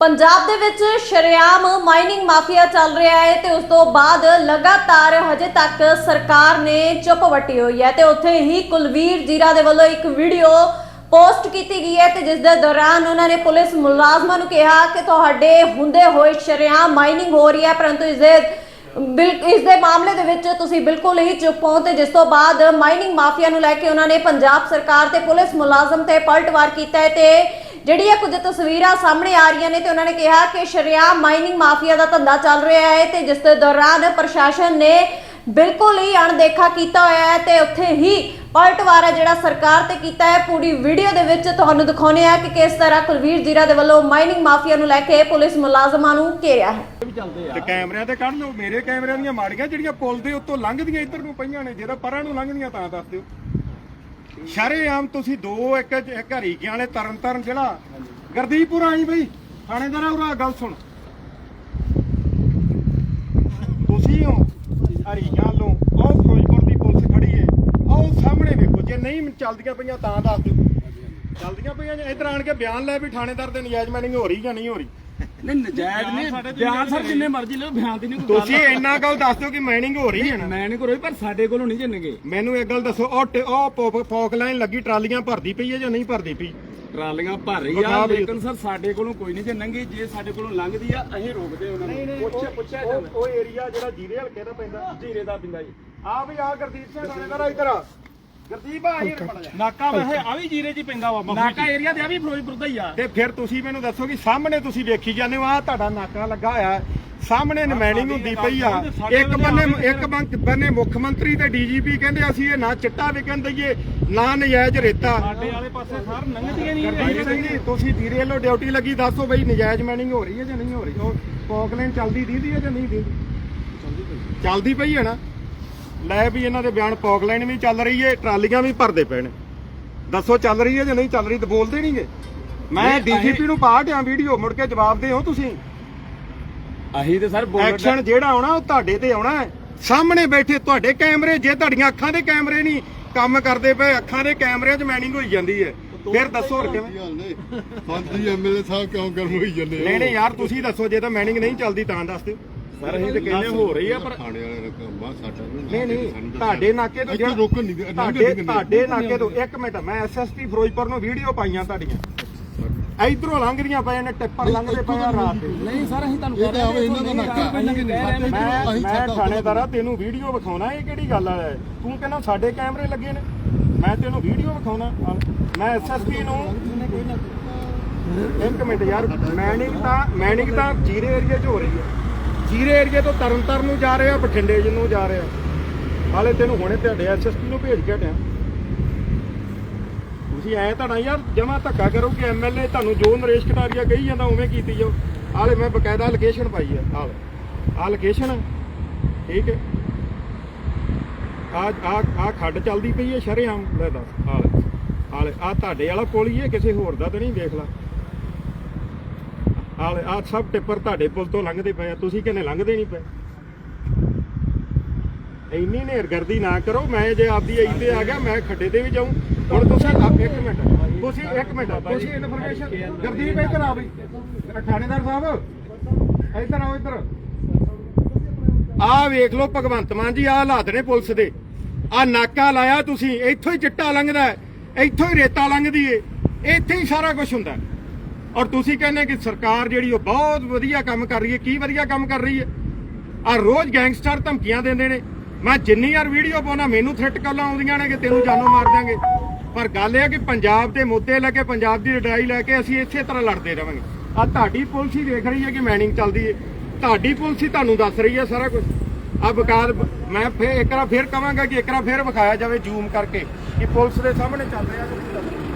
ਪੰਜਾਬ ਦੇ ਵਿੱਚ ਸ਼ਰੇਆਮ ਮਾਈਨਿੰਗ ਮਾਫੀਆ ਚੱਲ ਰਿਹਾ ਹੈ ਤੇ ਉਸ ਤੋਂ ਬਾਅਦ ਲਗਾਤਾਰ ਹਜੇ ਤੱਕ ਸਰਕਾਰ ਨੇ ਚੁੱਪ ਵੱਟੀ ਹੋਈ ਹੈ ਤੇ ਉੱਥੇ ਹੀ ਕੁਲਵੀਰ ਜੀਰਾ ਦੇ ਵੱਲੋਂ ਇੱਕ ਵੀਡੀਓ ਪੋਸਟ ਕੀਤੀ ਗਈ ਹੈ ਤੇ ਜਿਸ ਦੇ ਦੌਰਾਨ ਉਹਨਾਂ ਨੇ ਪੁਲਿਸ ਮੁਲਾਜ਼ਮਾਂ ਨੂੰ ਕਿਹਾ ਕਿ ਤੁਹਾਡੇ ਹੁੰਦੇ ਹੋਏ ਸ਼ਰੇਆਮ ਮਾਈਨਿੰਗ ਹੋ ਰਹੀ ਹੈ, ਪਰੰਤੂ ਇਸ ਦੇ ਬਿਲ, ਇਸ ਦੇ ਮਾਮਲੇ ਦੇ ਵਿੱਚ ਤੁਸੀਂ ਬਿਲਕੁਲ ਹੀ ਚੁੱਪ ਹੋ ਤੇ ਜਿਸ ਤੋਂ ਬਾਅਦ ਮਾਈਨਿੰਗ ਮਾਫੀਆ ਨੂੰ ਲੈ ਕੇ ਉਹਨਾਂ ਨੇ ਪੰਜਾਬ ਸਰਕਾਰ ਤੇ ਪੁਲਿਸ ਮੁਲਾਜ਼ਮ ਤੇ ਪਲਟਵਾਰ ਕੀਤਾ ਹੈ ਤੇ ਜਿਹੜੀਆਂ ਕੁਝ ਤਸਵੀਰਾਂ ਸਾਹਮਣੇ ਆ ਰਹੀਆਂ ਨੇ ਤੇ ਉਹਨਾਂ ਨੇ ਕਿਹਾ ਕਿ ਸ਼ਰੇਆਮ ਮਾਈਨਿੰਗ ਮਾਫੀਆ ਦਾ ਧੰਦਾ ਚੱਲ ਰਿਹਾ ਹੈ ਤੇ ਜਿਸ ਦੇ ਦੌਰਾਨ ਪ੍ਰਸ਼ਾਸਨ ਨੇ ਬਿਲਕੁਲ ਹੀ ਅਣਦੇਖਾ ਕੀਤਾ ਹੋਇਆ ਹੈ ਤੇ ਉੱਥੇ ਹੀ ਪਲਟਵਾਰ ਜਿਹੜਾ ਸਰਕਾਰ ਤੇ ਕੀਤਾ ਹੈ, ਪੂਰੀ ਵੀਡੀਓ ਦੇ ਵਿੱਚ ਤੁਹਾਨੂੰ ਦਿਖਾਉਣੇ ਆ ਕਿ ਕਿਸ ਤਰ੍ਹਾਂ ਕੁਲਵੀਰ ਜੀਰਾ ਦੇ ਵੱਲੋਂ ਮਾਈਨਿੰਗ ਮਾਫੀਆ ਨੂੰ ਲੈ ਕੇ ਪੁਲਿਸ ਮੁਲਾਜ਼ਮਾਂ ਨੂੰ ਘੇਰਿਆ ਹੈ। ਤੇ ਕੈਮਰਿਆਂ ਤੇ ਕੱਢ ਲਓ, ਮੇਰੇ ਕੈਮਰਿਆਂ ਦੀਆਂ ਮਾੜੀਆਂ ਜਿਹੜੀਆਂ ਪੁਲ ਦੇ ਉੱਤੋਂ ਲੰਘਦੀਆਂ ਇੱਧਰ ਨੂੰ ਪਈਆਂ ਨੇ ਜਿਹਦਾ ਪਰਾਂ ਨੂੰ ਲੰਘਦੀਆਂ ਤਾਂ ਦੱਸ ਦਿਓ। ਸ਼ਰੇਆਮ ਤੁਸੀਂ ਦੋ, ਇੱਕ ਇੱਕ ਹਰੀਕਿਆਂ ਵਾਲੇ ਤਰਨ ਤਰਨ ਜਿਹੜਾ ਗਰਦੀਪੁਰ ਆਈ ਬਈ। ਥਾਣੇਦਾਰਾ ਉਰਾ, ਗੱਲ ਸੁਣ। ਤੁਸੀਂ ਹੋ, ਹਰੀਕਿਆਂ ਵੱਲੋਂ। ਆਹ ਫਿਰੋਜ਼ਪੁਰ ਦੀ ਪੁਲਿਸ ਖੜੀ ਏ। ਆਹ ਸਾਹਮਣੇ ਵੇਖੋ, ਜੇ ਨਹੀਂ ਚੱਲਦੀਆਂ ਪਈਆਂ ਤਾਂ ਦੱਸ ਦਿਓ। ਚੱਲਦੀਆਂ ਪਈਆਂ ਜੇ ਇੱਧਰ ਆਣ ਕੇ ਬਿਆਨ ਲੈ ਵੀ ਥਾਣੇਦਾਰ ਦੇ ਨਜਾਇਜ਼ ਮੈਨਿੰਗ ਹੋ ਰਹੀ ਜਾਂ ਨਹੀਂ ਹੋ ਰਹੀ। ਨਹੀਂ ਨਜਾਇਜ਼ ਨਹੀਂ ਬਿਆਨ ਸਰ ਜਿੰਨੇ ਮਰਜ਼ੀ ਲਓ ਬਿਆਨ ਦੀ ਨਹੀਂ ਕੋਈ ਤੁਸੀਂ ਇੰਨਾ ਗੱਲ ਦੱਸ ਦਿਓ ਕਿ ਮਾਈਨਿੰਗ ਹੋ ਰਹੀ ਹੈ ਨਾ। ਮੈਂ ਨਹੀਂ ਕਰੋਈ ਪਰ ਸਾਡੇ ਕੋਲੋਂ ਨਹੀਂ ਜਿੰਨਗੇ। ਮੈਨੂੰ ਇੱਕ ਗੱਲ ਦੱਸੋ ਉਹ ਟ- ਉਹ ਫੋਕ ਲਾਈਨ ਲੱਗੀ ਟਰਾਲੀਆਂ ਭਰਦੀ ਪਈ ਹੈ ਜਾਂ ਨਹੀਂ ਭਰਦੀ ਪਈ? ਟਰਾਲੀਆਂ ਭਰ ਰਹੀ ਆ। ਲੇਕਿਨ ਸਰ ਸਾਡੇ ਕੋਲੋਂ ਕੋਈ ਨਹੀਂ ਜਿੰਨਗੀ ਜੇ ਸਾਡੇ ਕੋਲੋਂ ਲੰਘਦੀ ਆ ਅਸੀਂ ਰੋਕਦੇ ਉਹਨਾਂ ਨੂੰ। ਪੁੱਛਿਆ ਪੁੱਛਿਆ ਜਾਂਦਾ। ਉਹ ਏਰੀਆ ਜਿਹੜਾ ਜੀਰੇ ਹਲਕੇ ਦਾ ਪੈਂਦਾ ਜੀਰੇ ਦਾ ਪਿੰਦਾ ਜੀ। ਆ ਵੀ ਆ ਗੁਰਦੀਪ ਸਿੰਘ ਥਾਣੇਦਾਰ ਇੱਧਰ ਆ। ਗੁਰਦੀਪ ਆ ਹੀ ਪੜ ਜਾ। ਨਾਕਾ ਵੈਸੇ ਆ ਵੀ ਜੀਰੇ 'ਚ ਪੈਂਦਾ ਵਾ ਨਾਕਾ ਏਰੀਆ ਤੇ ਆ ਵੀ ਫਿਰੋਜ਼ਪੁਰ ਦਾ ਹੀ ਆ। ਤੇ ਫਿਰ ਤੁਸੀਂ ਮੈਨੂੰ ਦੱਸੋ ਕਿ ਸਾਹਮਣੇ ਤੁਸੀਂ ਵੇਖੀ ਜਾਂਦੇ ਹੋ ਆ ਤੁਹਾਡਾ ਨਾਕਾ ਲੱਗਾ ਹੋਇਆ। ਹੈ। ਸਾਹਮਣੇ ਨਮੈਣਿੰਗ ਹੁੰਦੀ ਪਈ ਆ। ਇੱਕ ਬੰਨੇ ਇੱਕ ਬੰਨ- ਬੰਨੇ ਮੁੱਖ ਮੰਤਰੀ ਤੇ ਡੀਜੀਪੀ ਕਹਿੰਦੇ ਅਸੀਂ ਇਹ ਨਾ ਚਿੱਟਾ ਵਿਕਣ ਦਈਏ ਨਾ ਨਜਾਇਜ਼ ਰੇਤਾ। ਸਾਡੇ ਵਾਲੇ ਪਾਸੇ ਸਰ ਲੰਘਦੀਆਂ ਨਹੀਂ ਗੁਰਦੀਪ ਸਿੰਘ ਜੀ ਤੁਸੀਂ ਧੀਰੇ ਵੱਲੋਂ ਡਿਊਟੀ ਲੱਗੀ ਦੱਸੋ ਬਈ ਨਜਾਇਜ਼ ਮੈਨਿੰਗ ਹੋ ਰਹੀ ਹੈ ਜਾਂ ਨਹੀਂ ਹੋ ਰਹੀ? ਉਹ ਪੌਕਲੈਂਡ ਚੱਲਦੀ ਦੀਦੀ ਹੈ ਜਾਂ ਨਹੀਂ ਦੀਦੀ? ਚੱਲਦੀ ਪਈ ਹੈ ਨਾ? ਲੈ ਵੀ ਇਹਨਾਂ ਦੇ ਬਿਆਨ ਪੌਕਲੈਂਡ ਵੀ ਚੱਲ ਰਹੀ ਹੈ ਟਰਾਲੀਆਂ ਵੀ ਭਰਦੇ ਪਏ ਨੇ। ਦੱਸੋ ਚੱਲ ਰਹੀ ਹੈ ਜਾਂ ਨਹੀਂ ਚੱਲ ਰਹੀ ਤੇ ਬੋਲਦੇ ਨਹੀਂਗੇ ਮੈਂ ਡੀਜੀਪੀ ਨੂੰ ਪਾਟਿਆ ਵੀਡੀਓ ਮੁੜ ਕੇ ਜਵਾਬ ਦਿਓ ਤੁਸੀਂ। ਅਸੀਂ ਤੇ ਸਰ ਬੋਲ ਐਕਸ਼ਨ ਜਿਹੜਾ ਆਉਣਾ ਉਹ ਤੁਹਾਡੇ ਤੇ ਆਉਣਾ ਹੈ ਸਾਹਮਣੇ ਬੈਠੇ ਤੁਹਾਡੇ ਕੈਮਰੇ ਜੇ ਤੁਹਾਡੀਆਂ ਅੱਖਾਂ ਦੇ ਕੈਮਰੇ ਨਹੀਂ ਕੰਮ ਕਰਦੇ ਪਏ ਅੱਖਾਂ ਦੇ ਕੈਮਰਿਆਂ 'ਚ ਮੈਨਿੰਗ ਹੋਈ ਜਾਂਦੀ ਹੈ ਫਿਰ ਦੱਸੋ ਹੋਰ ਕਿਵੇਂ? ਮੰਤਰੀ ਐਮਐਲਏ ਸਾਹਿਬ ਕਿਉਂ ਗਰਮ ਹੋਈ ਜਾਂਦੇ ਨਹੀਂ ਨਹੀਂ ਯਾਰ ਤੁਸੀਂ ਦੱਸੋ ਜੇ ਤਾਂ ਮੈਨਿੰਗ ਨਹੀਂ ਚੱਲਦੀ ਤਾਂ ਦੱਸ ਦਿਓ। ਸਰ ਅਸੀਂ ਤੇ ਕਹਿੰਦੇ ਹੋ ਰਹੀ ਆ ਪਰ ਥਾਣੇ ਵਾਲੇ ਨੇ ਕੰਮ ਸਾਡਾ ਨਹੀਂ ਨਹੀਂ ਤੁਹਾਡੇ ਨਾਕੇ ਤੋਂ ਇੱਥੇ ਰੋਕਣ ਨਹੀਂ ਦੇ- ਤੁਹਾਡੇ ਲੰਘਣ ਨਹੀਂ ਤੁਹਾਡੇ ਨਾਕੇ ਤੋਂ ਇੱਕ ਮਿੰਟ ਮੈਂ ਐਸਐਸਪੀ ਫਿਰੋਜ਼ਪੁਰ ਨੂੰ ਵੀਡੀਓ ਪਾਈਆਂ ਤੁਹਾਡੀਆਂ। ਇਧਰੋਂ ਲੰਘਦੀਆਂ ਪਏ ਨੇ ਟਿੱਪਰ ਲੰਘਦੇ ਪਏ ਆ ਰਾਤ ਦੇ। ਨਹੀਂ ਸਰ ਅਸੀਂ ਤੁਹਾਨੂੰ ਇਹ ਤਾਂ ਆਵੇ ਇਹਨਾਂ ਦਾ ਨਾਕਾ ਮੈਂ ਅਸੀਂ ਮੈਂ ਸਾਡਾ ਥਾਣੇਦਾਰਾ ਤੈਨੂੰ ਵੀਡੀਓ ਵਿਖਾਉਣਾ ਇਹ ਕਿਹੜੀ ਗੱਲ ਆ? ਤੂੰ ਕਹਿੰਦਾ ਸਾਡੇ ਕੈਮਰੇ ਲੱਗੇ ਨੇ। ਮੈਂ ਤੈਨੂੰ ਵੀਡੀਓ ਵਿਖਾਉਣਾ। ਮੈਂ ਐਸਐਸਪੀ ਨੂੰ ਇੱਕ ਮਿੰਟ ਯਾਰ ਮੈਨਿੰਗ ਤਾਂ ਮੈਨਿੰਗ ਤਾਂ ਜੀਰੇ ਏਰੀਆ 'ਚ ਹੋ ਰਹੀ ਹੈ ਜੀਰੇ ਏਰੀਆ ਤੋਂ ਤਰਨਤਾਰਨ ਨੂੰ ਜਾ ਰਿਹਾ ਬਠਿੰਡੇ ਜੀ ਨੂੰ ਜਾ ਰਿਹਾ ਹਾਲੇ ਤੈਨੂੰ ਹੁਣੇ ਤੁਹਾਡੇ ਐਸਐਸਪੀ ਨੂੰ ਭੇਜ ਕੇ ਹਟਿਆ। ਤੁਸੀਂ ਐ ਤਾਂ ਨਾ ਯਾਰ, ਜਮਾ ਧੱਕਾ ਕਰੋ ਕਿ ਐਮਐਲਏ ਤੁਹਾਨੂੰ ਜੋ ਨਰੇਸ਼ ਕਟਾਰੀਆ ਕਹੀ ਜਾਂਦਾ, ਉਵੇਂ ਕੀਤੀ ਜਾਓ। ਹਾਲੇ ਮੈਂ ਬਕਾਇਦਾ ਲੋਕੇਸ਼ਨ ਪਾਈ ਹੈ ਹਾਲ ਆ ਲੋਕੇਸ਼ਨ ਠੀਕ ਹੈ। ਆ ਆ ਆ ਖੱਡ ਚੱਲਦੀ ਪਈ ਹੈ, ਸ਼ਰੇਆਮ। ਲੈ ਦੱਸ ਹਾਲ ਹਾਲ ਆ ਤੁਹਾਡੇ ਵਾਲਾ ਕੋਲ ਹੀ ਹੈ, ਕਿਸੇ ਹੋਰ ਦਾ ਤਾਂ ਨਹੀਂ, ਦੇਖ ਲਾ। ਹਾਲ ਆ ਸਭ ਟਿੱਪਰ ਤੁਹਾਡੇ ਪੁਲ ਤੋਂ ਲੰਘਦੇ ਪਏ ਆ ਤੁਸੀਂ ਕਿੰਨੇ ਲੰਘਦੇ ਨਹੀਂ ਪਏ? ਇੰਨੀ ਨੇਰਗਰਦੀ ਨਾ ਕਰੋ ਮੈਂ ਜੇ ਆਪਦੀ ਆਈ ਆ ਗਿਆ ਮੈਂ ਖੱਡੇ ਤੇ ਵੀ ਜਾਊਂ। ਹੁਣ ਤੁਸੀਂ ਇੱਕ ਮਿੰਟ ਤੁਸੀਂ ਇੱਕ ਮਿੰਟ ਤੁਸੀਂ ਇਨਫੋਰਮੇਸ਼ਨ ਗੁਰਦੀਪ ਇੱਧਰ ਆ ਬਈ। ਥਾਣੇਦਾਰ ਸਾਹਿਬ ਇੱਧਰ ਆਓ ਇੱਧਰ। ਆਹ ਵੇਖ ਲਓ ਭਗਵੰਤ ਮਾਨ ਜੀ ਆਹ ਹਾਲਾਤ ਨੇ ਪੁਲਿਸ ਦੇ। ਆਹ ਨਾਕਾ ਲਾਇਆ ਤੁਸੀਂ ਇੱਥੋਂ ਹੀ ਚਿੱਟਾ ਲੰਘਦਾ ਹੈ, ਇੱਥੋਂ ਹੀ ਰੇਤਾ ਲੰਘਦੀ ਏ ਇੱਥੇ ਹੀ ਸਾਰਾ ਕੁਝ ਹੁੰਦਾ ਔਰ ਤੁਸੀਂ ਕਹਿੰਦੇ ਕਿ ਸਰਕਾਰ ਜਿਹੜੀ ਉਹ ਬਹੁਤ ਵਧੀਆ ਕੰਮ ਕਰ ਰਹੀ ਹੈ, ਕੀ ਵਧੀਆ ਕੰਮ ਕਰ ਰਹੀ ਹੈ? ਆ ਰੋਜ਼ ਗੈਂਗਸਟਰ ਧਮਕੀਆਂ ਦਿੰਦੇ ਨੇ। ਮੈਂ ਜਿੰਨੀ ਵਾਰ ਵੀਡੀਓ ਪਾਉਣਾ, ਮੈਨੂੰ ਥ੍ਰੈਟ ਕਾਲਾਂ ਆਉਂਦੀਆਂ ਨੇ ਕਿ ਤੈਨੂੰ ਜਾਨੋਂ ਮਾਰ ਦਾਂਗੇ ਪਰ ਗੱਲ ਇਹ ਹੈ ਕਿ ਪੰਜਾਬ ਦੇ ਮੁੱਦੇ ਲੈ ਕੇ, ਪੰਜਾਬ ਦੀ ਲੜਾਈ ਲੈ ਕੇ ਅਸੀਂ ਇਸੇ ਤਰ੍ਹਾਂ ਲੜਦੇ ਰਵਾਂਗੇ ਆ ਤੁਹਾਡੀ ਪੁਲਿਸ ਹੀ ਦੇਖ ਰਹੀ ਹੈ ਕਿ ਮੈਨਿੰਗ ਚੱਲਦੀ ਹੈ। ਤੁਹਾਡੀ ਪੁਲਿਸ ਹੀ ਤੁਹਾਨੂੰ ਦੱਸ ਰਹੀ ਹੈ ਸਾਰਾ ਕੁਝ। ਆ ਬਕਾਰ ਮੈਂ ਫੇਰ ਇੱਕ ਵਾਰ ਫੇਰ ਕਵਾਂਗਾ ਕਿ ਇੱਕ ਵਾਰ ਫੇਰ ਵਿਖਾਇਆ ਜਾਵੇ ਜ਼ੂਮ ਕਰਕੇ ਕਿ ਪੁਲਿਸ ਦੇ ਸਾਹਮਣੇ ਚੱਲ ਰਿਹਾ ਤੁਸੀਂ